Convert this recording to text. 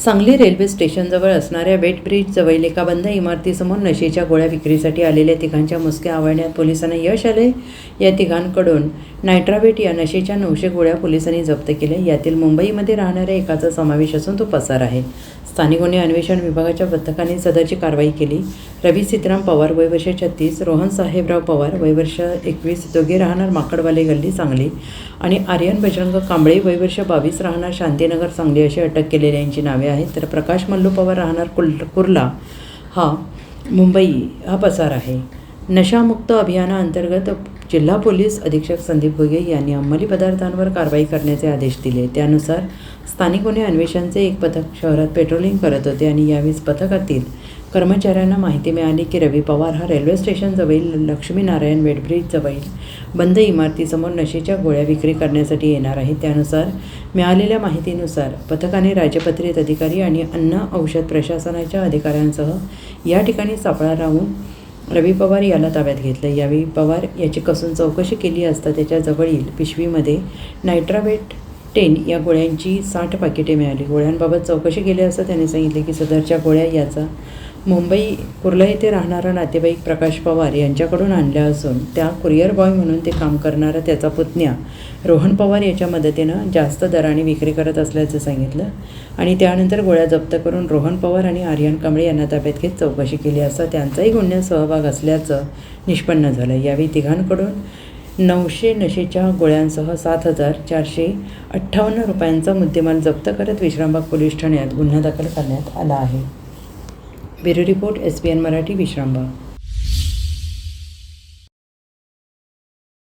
Sangli railway स्टेशनजवळ असणाऱ्या weight bridge जवळील एका बंद इमारतीसमोर नशेच्या गोळ्या विक्रीसाठी आलेल्या तिघांच्या मुसक्या आवळण्यात पोलिसांना यश आले. या तिघांकडून नायट्रावेट या नशेच्या नऊशे गोळ्या पोलिसांनी जप्त केल्या. यातील मुंबईमध्ये राहणाऱ्या एकाचा समावेश असून तो पसार आहे. स्थानिक गुन्हे अन्वेषण विभागाच्या पथकाने सदरची कारवाई केली. रवी सीताराम पवार वयवर्ष छत्तीस रोहन साहेबराव पवार वयवर्ष एकवीस दोघे राहणार माकडवाले गल्ली सांगली आणि आर्यन बजरंग कांबळे वयवर्ष बावीस राहणार शांतीनगर सांगली अशी अटक केलेल्यांची नावे आहेत तर प्रकाश मल्लू पवार राहणार कुल कुर्ला. हा मुंबई हा पसार आहे. नशामुक्त अभियानाअंतर्गत जिल्हा पोलीस अधीक्षक संदीप भुगे यांनी अंमली पदार्थांवर कारवाई करण्याचे आदेश दिले. त्यानुसार स्थानिक गुन्हे अन्वेषणचे एक पथक शहरात पेट्रोलिंग करत होते आणि यावेळेस पथकातील कर्मचाऱ्यांना माहिती मिळाली की रवी पवार हा रेल्वे स्टेशनजवळील लक्ष्मीनारायण वेटब्रिज जवळील बंद इमारतीसमोर नशेच्या गोळ्या विक्री करण्यासाठी येणार आहे. त्यानुसार मिळालेल्या माहितीनुसार पथकाने राजपत्रित अधिकारी आणि अन्न औषध प्रशासनाच्या अधिकाऱ्यांसह या ठिकाणी सापळा राहून रवी पवार याला ताब्यात घेतलं यावेळी पवार याची कसून चौकशी केली असता त्याच्याजवळील पिशवीमध्ये नायट्रावेट टेन या गोळ्यांची साठ पाकिटे मिळाली. गोळ्यांबाबत चौकशी केली असता त्याने सांगितले की सदरच्या गोळ्या याचा मुंबई कुर्ला येथे राहणारा नातेवाईक प्रकाश पवार यांच्याकडून आणल्या असून त्या कुरिअर बॉय म्हणून ते काम करणारा त्याचा पुतण्या रोहन पवार याच्या मदतीनं जास्त दराने विक्री करत असल्याचं सांगितलं आणि त्यानंतर गोळ्या जप्त करून रोहन पवार आणि आर्यन कांबळे यांना ताब्यात घेत चौकशी केली असता त्यांचाही गुन्ह्यात सहभाग असल्याचं निष्पन्न झालं. यावेळी तिघांकडून नऊशे नशेच्या गोळ्यांसह सात हजार चारशे अठ्ठावन्न रुपयांचा मुद्देमाल जप्त करत विश्रामबाग पोलीस ठाण्यात गुन्हा दाखल करण्यात आला आहे. Bureau report S B N Marathi Vishrambag.